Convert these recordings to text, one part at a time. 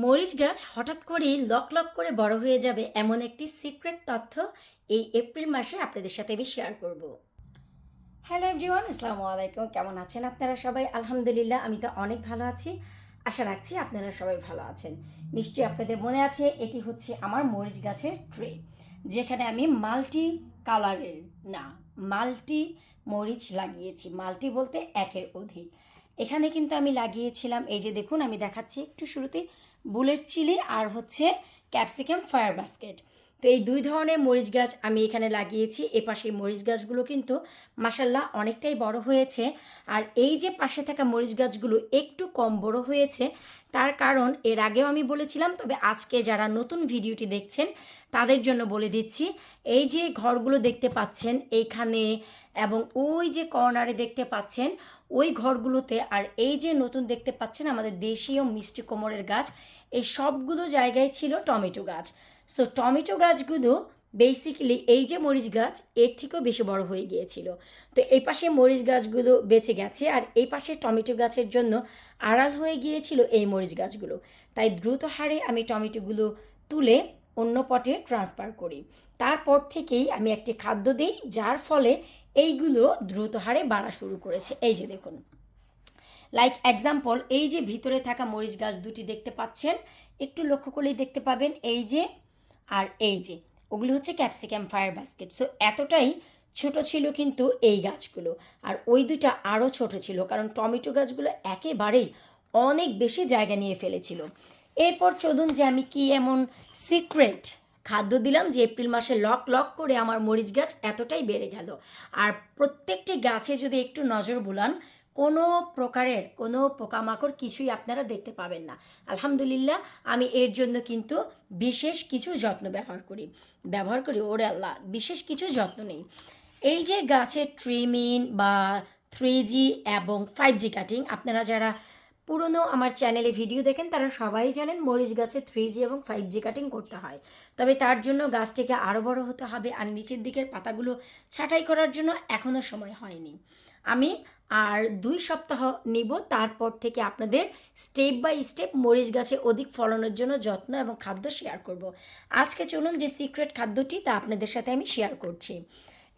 মরিচ গাছ হঠাৎ করেই লক লক করে বড় হয়ে যাবে এমন একটি সিক্রেট তথ্য এই এপ্রিল মাসে আপনাদের সাথে আমি শেয়ার করব। হ্যালো এভরিওয়ান আসসালামু আলাইকুম। কেমন আছেন আপনারা সবাই? আলহামদুলিল্লাহ, আমি তো অনেক ভালো আছি। আশা রাখছি আপনারা সবাই ভালো আছেন। নিশ্চয়ই আপনাদের মনে আছে, এটি হচ্ছে আমার মরিচ গাছের ট্রে যেখানে আমি মাল্টি কালারের না মাল্টি মরিচ লাগিয়েছি। মাল্টি বলতে একের অধিক। এখানে কিন্তু আমি লাগিয়েছিলাম, এই যে দেখুন আমি দেখাচ্ছি একটু শুরুতে বুলেট চিলি আর হচ্ছে ক্যাপসিকাম ফায়ার বাস্কেট। তো এই দুই ধরনের মরিচ গাছ আমি এখানে লাগিয়েছি। এ পাশে এই মরিচ গাছগুলো কিন্তু মাসাল্লাহ অনেকটাই বড় হয়েছে। আর এই যে পাশে থাকা মরিচ গাছগুলো একটু কম বড় হয়েছে, তার কারণ এর আগেও আমি বলেছিলাম, তবে আজকে যারা নতুন ভিডিওটি দেখছেন, তাদের জন্য বলে দিচ্ছি, এই যে ঘরগুলো দেখতে পাচ্ছেন এইখানে এবং ওই যে কর্নারে দেখতে পাচ্ছেন, ওই ঘরগুলোতে আর এই যে নতুন দেখতে পাচ্ছেন আমাদের দেশীয় মিষ্টি কোমরের গাছ, এই সবগুলো জায়গায় ছিল টমেটো গাছ। সো টমেটো গাছগুলো বেসিক্যালি এই যে মরিচ গাছ, এর থেকেও বেশি বড় হয়ে গিয়েছিল। তো এই পাশে মরিচ গাছগুলো বেঁচে গেছে আর এই পাশে টমেটো গাছের জন্য আড়াল হয়ে গিয়েছিল এই মরিচ গাছগুলো। তাই দ্রুত হারে আমি টমেটোগুলো তুলে অন্য পটে ট্রান্সফার করি। তারপর থেকেই আমি একটি খাদ্য দিই, যার ফলে এইগুলো দ্রুত হারে বাড়া শুরু করেছে। এই যে দেখুন। লাইক এক্সাম্পল এই যে ভিতরে থাকা মরিচ গাছ দুটি দেখতে পাচ্ছেন। একটু লক্ষ্য করলেই দেখতে পাবেন, এই যে আর এই যে, ওগুলো হচ্ছে ক্যাপসিকাম ফায়ার বাস্কেট। সো এতটাই ছোট ছিল কিন্তু এই গাছগুলো। আর ওই দুটা আরও ছোট ছিল, কারণ টমেটো গাছগুলো একেবারেই অনেক বেশি জায়গা নিয়ে ফেলেছিল। এরপর চলুন যে আমি কি এমন সিক্রেট খাদ্য দিলাম যে এপ্রিল মাসে লক লক করে আমার মরিচ গাছ এতটাই বেড়ে গেল। আর প্রত্যেকটি গাছে যদি একটু নজর বুলান কোনো প্রকারের কোনো পোকামাকড় কিছুই আপনারা দেখতে পাবেন না। আলহামদুলিল্লাহ, আমি এর জন্য কিন্তু বিশেষ কিছু যত্ন ব্যবহার করি। ব্যবহার করি, ওরে আল্লাহ, বিশেষ কিছু যত্ন নেই। এই যে গাছের ট্রিমিন বা থ্রি জি এবং ফাইভ জি কাটিং আপনারা যারা পুরনো আমার চ্যানেলে ভিডিও দেখেন, তারা সবাই জানেন মরিচ গাছে থ্রি জি এবং ফাইভ জি কাটিং করতে হয়। তবে তার জন্য গাছটিকে আরও বড় হতে হবে, আর নিচের দিকের পাতাগুলো ছাঁটাই করার জন্য এখনও সময় হয়নি। আমি আর দুই সপ্তাহ নিব। তারপর থেকে আপনাদের স্টেপ বাই স্টেপ মরিচ গাছে অধিক ফলনের জন্য যত্ন এবং খাদ্য শেয়ার করব। আজকে চলুন যে সিক্রেট খাদ্যটি তা আপনাদের সাথে আমি শেয়ার করছি।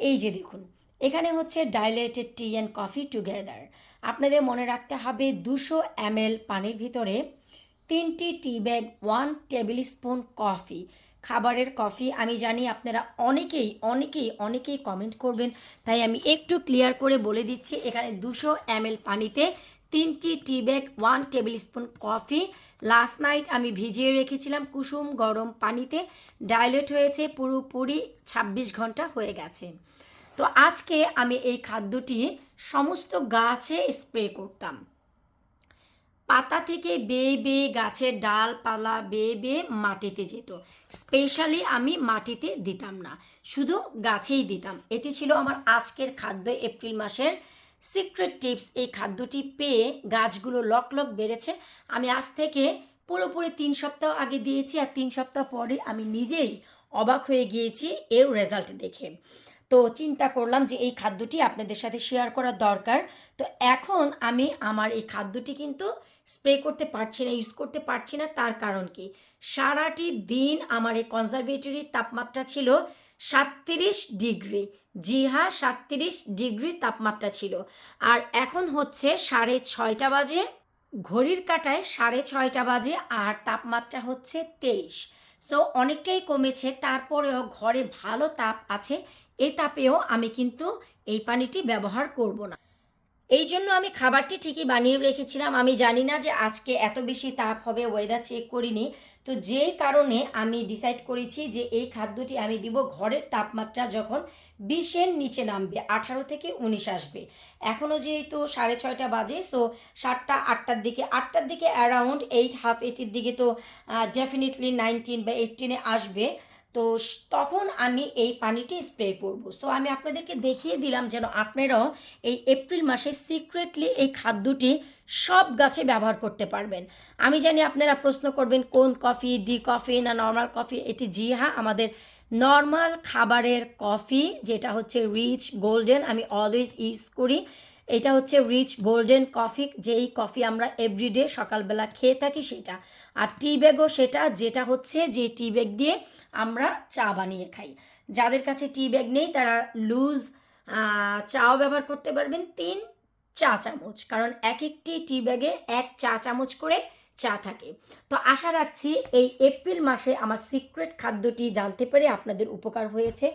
এই যে দেখুন, এখানে হচ্ছে dilated tea and coffee together আপনাদের মনে রাখতে হবে দুশো এম পানির ভিতরে তিনটি tea bag one tablespoon coffee খাবারের কফি। আমি জানি আপনারা অনেকেই অনেকেই অনেকেই কমেন্ট করবেন। তাই আমি একটু ক্লিয়ার করে বলে দিচ্ছি, এখানে দুশো এম পানিতে তিনটি tea bag one tablespoon coffee last night আমি ভিজিয়ে রেখেছিলাম কুসুম গরম পানিতে। ডাইলেট হয়েছে পুরোপুরি, ছাব্বিশ ঘণ্টা হয়ে গেছে। তো আজকে আমি এই খাদ্যটি সমস্ত গাছে স্প্রে করতাম। পাতা থেকে বেয়ে বেয়ে গাছের ডালপালা বেয়ে বেয়ে মাটিতে যেত। স্পেশালি আমি মাটিতে দিতাম না, শুধু গাছেই দিতাম। এটি ছিল আমার আজকের খাদ্য এপ্রিল মাসের সিক্রেট টিপস এই খাদ্যটি পেয়ে গাছগুলো লক লক বেড়েছে। আমি আজ থেকে পুরোপুরি তিন সপ্তাহ আগে দিয়েছি আর তিন সপ্তাহ পরে আমি নিজেই অবাক হয়ে গিয়েছি এর রেজাল্ট দেখে। তো চিন্তা করলাম যে এই খাদ্যটি আপনাদের সাথে শেয়ার করা দরকার। তো এখন আমি আমার এই খাদ্যটি কিন্তু স্প্রে করতে পারছি না ইউজ করতে পারছি না, তার কারণ কি? সারাটি দিন আমার এই কনজারভেটরির তাপমাত্রা ছিল সাতত্রিশ ডিগ্রি জি হ্যাঁ সাতত্রিশ ডিগ্রি তাপমাত্রা ছিল। আর এখন হচ্ছে সাড়ে ছয়টা বাজে, ঘড়ির কাটায় সাড়ে ছয়টা বাজে আর তাপমাত্রা হচ্ছে তেইশ। সো অনেকটাই কমেছে, তারপরেও ঘরে ভালো তাপ আছে এই তাপেও আমি কিন্তু এই পানিটি ব্যবহার করব না। এই জন্য আমি খাবারটি ঠিকই বানিয়ে রেখেছিলাম। আমি জানি না যে আজকে এত বেশি তাপ হবে ওয়েদার চেক করিনি। তো যে কারণে আমি ডিসাইড করেছি যে এই খাদ্যটি আমি দিব ঘরের তাপমাত্রা যখন বিশের নিচে নামবে, আঠারো থেকে উনিশ আসবে। এখনও যেহেতু সাড়ে ছয়টা বাজে সো সাতটা, আটটার দিকে আটটার দিকে অ্যারাউন্ড এইট হাফ এইটির দিকে তো ডেফিনেটলি নাইনটিন বা এইটিনে আসবে। তো তখন আমি এই পানিটি স্প্রে করব। সো আমি আপনাদেরকে দেখিয়ে দিলাম যেন আপনারাও এই এপ্রিল মাসে সিক্রেটলি এই খাদ্যটি সব গাছে ব্যবহার করতে পারবেন। আমি জানি আপনারা প্রশ্ন করবেন, কোন কফি, ডি কফি না নর্মাল কফি? এটি জি হ্যাঁ আমাদের নর্মাল খাবারের কফি, যেটা হচ্ছে রিচ গোল্ডেন আমি অলওয়েজ ইউজ করি। এটা হচ্ছে রিচ গোল্ডেন কফি যেই কফি আমরা এভরিডে সকালবেলা খেয়ে থাকি সেটা। আর টি ব্যাগও সেটা, যেটা হচ্ছে যে টি ব্যাগ দিয়ে আমরা চা বানিয়ে খাই। যাদের কাছে টি ব্যাগ নেই, তারা লুজ চাও ব্যবহার করতে পারবেন তিন চা চামচ। কারণ এক একটি টি ব্যাগে এক চা চামচ করে চা থাকে। তো আশা রাখছি এই এপ্রিল মাসে আমার সিক্রেট খাদ্যটি জানতে পেরে আপনাদের উপকার হয়েছে।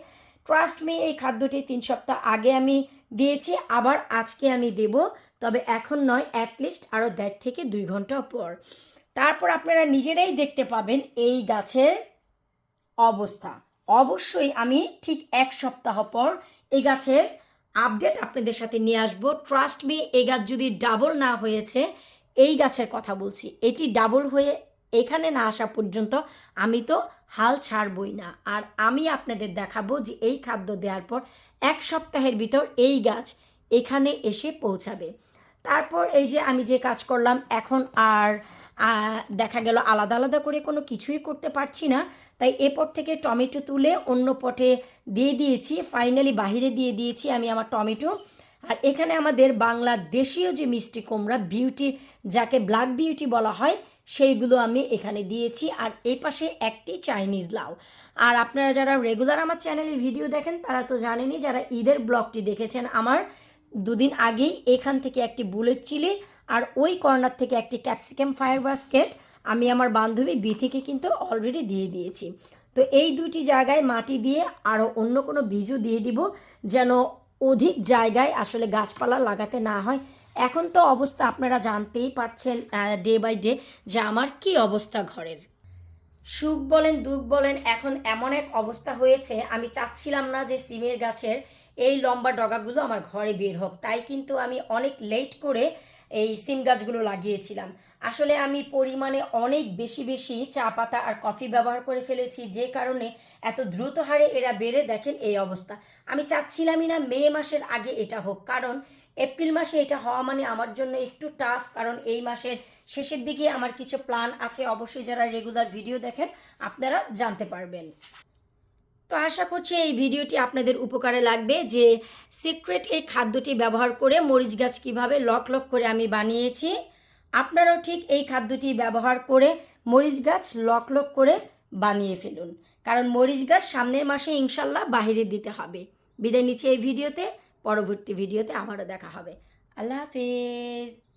ট্রাস্ট মি এই খাদ্যটি তিন সপ্তাহ আগে আমি দিয়েছি, আবার আজকে আমি দেব। তবে এখন নয় অ্যাটলিস্ট আরও দেড় থেকে দুই ঘণ্টা পর। তারপর আপনারা নিজেরাই দেখতে পাবেন এই গাছের অবস্থা। অবশ্যই আমি ঠিক এক সপ্তাহ পর এই গাছের আপডেট আপনাদের সাথে নিয়ে আসব। ট্রাস্ট মি এই গাছ যদি ডাবল না হয়েছে, এই গাছের কথা বলছি। এটি ডাবল হয়ে এখানে না আসা পর্যন্ত আমি তো হাল ছাড়বই না। আর আমি আপনাদের দেখাবো যে এই খাদ্য দেওয়ার পর এক সপ্তাহের ভিতর এই গাছ এখানে এসে পৌঁছাবে। তারপর এই যে আমি যে কাজ করলাম, এখন আর দেখা গেল আলাদা আলাদা করে কোনো কিছুই করতে পারছি না। তাই এ পট থেকে টমেটো তুলে অন্য পটে দিয়ে দিয়েছি। ফাইনালি বাহিরে দিয়ে দিয়েছি আমি আমার টমেটো। আর এখানে আমাদের বাংলা দেশীয় যে মিষ্টি কুমড়া বিউটি যাকে ব্ল্যাক বিউটি বলা হয়, সেইগুলো আমি এখানে দিয়েছি। আর এই পাশে একটি চাইনিজ লাউ। আর আপনারা যারা রেগুলার আমার চ্যানেলে ভিডিও দেখেন, তারা তো জানেনই, যারা ঈদের ব্লগটি দেখেছেন আমার, দুদিন আগেই এখান থেকে একটি বুলেট চিলি আর ওই কর্নার থেকে একটি ক্যাপসিকাম ফায়ার বাস্কেট আমি আমার বান্ধবী বি থেকে কিন্তু অলরেডি দিয়ে দিয়েছি। তো এই দুটি জায়গায় মাটি দিয়ে আরও অন্য কোনো বীজও দিয়ে দিব, যেন অধিক জায়গায় আসলে গাছপালা লাগাতে না হয়। এখন তো অবস্থা আপনারা জানতেই পারছেন ডে বাই ডে যে আমার কি অবস্থা ঘরের। সুখ বলেন, দুঃখ বলেন, এখন এমন এক অবস্থা হয়েছে, আমি চাচ্ছিলাম না যে সিমের গাছের এই লম্বা ডগাগুলো আমার ঘরে বের হোক। তাই কিন্তু আমি অনেক লেট করে এই সিম গাছগুলো লাগিয়েছিলাম। আসলে আমি পরিমাণে অনেক বেশি বেশি চা, পাতা আর কফি ব্যবহার করে ফেলেছি, যে কারণে এত দ্রুত হারে এরা বেড়ে দেখেন এই অবস্থা। আমি চাচ্ছিলামই না মে মাসের আগে এটা হোক, কারণ এপ্রিল মাসে এটা হওয়া মানে আমার জন্য একটু টাফ কারণ এই মাসের শেষের দিকে আমার কিছু প্ল্যান আছে। অবশ্যই যারা রেগুলার ভিডিও দেখেন, আপনারা জানতে পারবেন। তো আশা করছি এই ভিডিওটি আপনাদের উপকারে লাগবে যে সিক্রেট এই খাদ্যটি ব্যবহার করে মরিচ গাছ কীভাবে লক লক করে আমি বানিয়েছি। আপনারাও ঠিক এই খাদ্যটি ব্যবহার করে মরিচ গাছ লক লক করে বানিয়ে ফেলুন। কারণ মরিচ গাছ সামনের মাসে ইনশাল্লাহ বাহিরে দিতে হবে। বিদায় নিচ্ছি এই ভিডিওতে, পরবর্তী ভিডিওতে আবারও দেখা হবে। আল্লাহ হাফিজ।